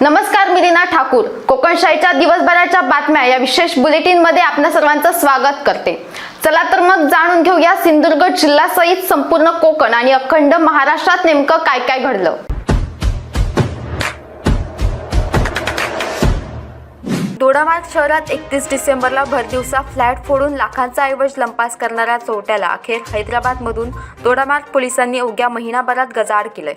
नमस्कार मी रीना ठाकूर. कोकणशाहीच्या दिवसभराच्या बातम्या या विशेष बुलेटिनमध्ये आपल्या सर्वांचं स्वागत करते. चला तर मग जाणून घेऊया सिंधुदुर्ग जिल्ह्यासहित संपूर्ण कोकण आणि अखंड महाराष्ट्रात नेमकं काय काय घडलं. दोडामार्ग शहरात एकतीस डिसेंबरला भरदिवसा फ्लॅट फोडून लाखांचा ऐवज लंपास करणाऱ्या चोरट्याला अखेर हैदराबादमधून दोडामार्ग पोलिसांनी अवघ्या महिनाभरात गजाआड केलंय.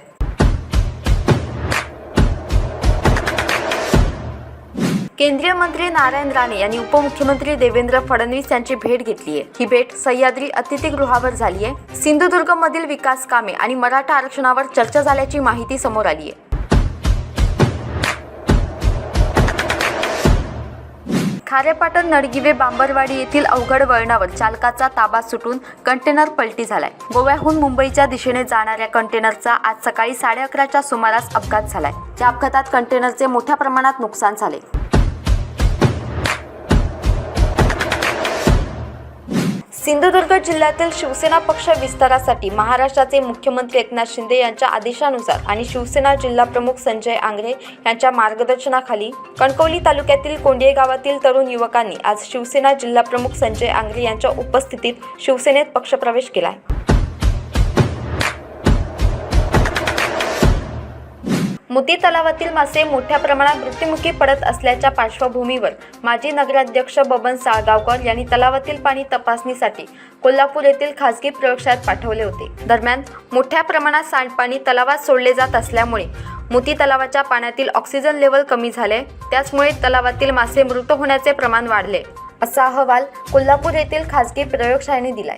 केंद्रीय मंत्री नारायण राणे यांनी उपमुख्यमंत्री देवेंद्र फडणवीस यांची भेट घेतली आहे. ही भेट सह्याद्री अतिथीगृहावर झाली आहे. सिंधुदुर्गमधील विकास कामे आणि मराठा आरक्षणावर चर्चा झाल्याची माहिती समोर आली आहे. खारेपाटण नडगिवे बांबरवाडी येथील अवघड वळणावर चालकाचा ताबा सुटून कंटेनर पलटी झालाय. गोव्याहून मुंबईच्या दिशेने जाणाऱ्या कंटेनरचा आज सकाळी साडे अकराच्या सुमारास अपघात झालाय. या अपघातात कंटेनरचे मोठ्या प्रमाणात नुकसान झाले. सिंधुदुर्ग जिल्ह्यातील शिवसेना पक्ष विस्तारासाठी महाराष्ट्राचे मुख्यमंत्री एकनाथ शिंदे यांच्या आदेशानुसार आणि शिवसेना जिल्हा प्रमुख संजय आंग्रे यांच्या मार्गदर्शनाखाली कणकवली तालुक्यातील कोंडिये गावातील तरुण युवकांनी आज शिवसेना जिल्हा प्रमुख संजय आंग्रे यांच्या उपस्थितीत शिवसेनेत पक्षप्रवेश केला आहे मुती तलावातील मासे मोठ्या प्रमाणात मृत्युमुखी पडत असल्याच्या पार्श्वभूमीवर माजी नगराध्यक्ष बबन साळगावकर यांनी तलावातील पाणी तपासणीसाठी कोल्हापूर येथील खासगी प्रयोगशाळेत पाठवले होते. दरम्यान मोठ्या प्रमाणात सांडपाणी तलावात सोडले जात असल्यामुळे मुती तलावाच्या पाण्यातील ऑक्सिजन लेवल कमी झाले त्याचमुळे तलावातील मासे मृत होण्याचे प्रमाण वाढले असा अहवाल कोल्हापूर येथील खासगी प्रयोगशाळेने दिलाय.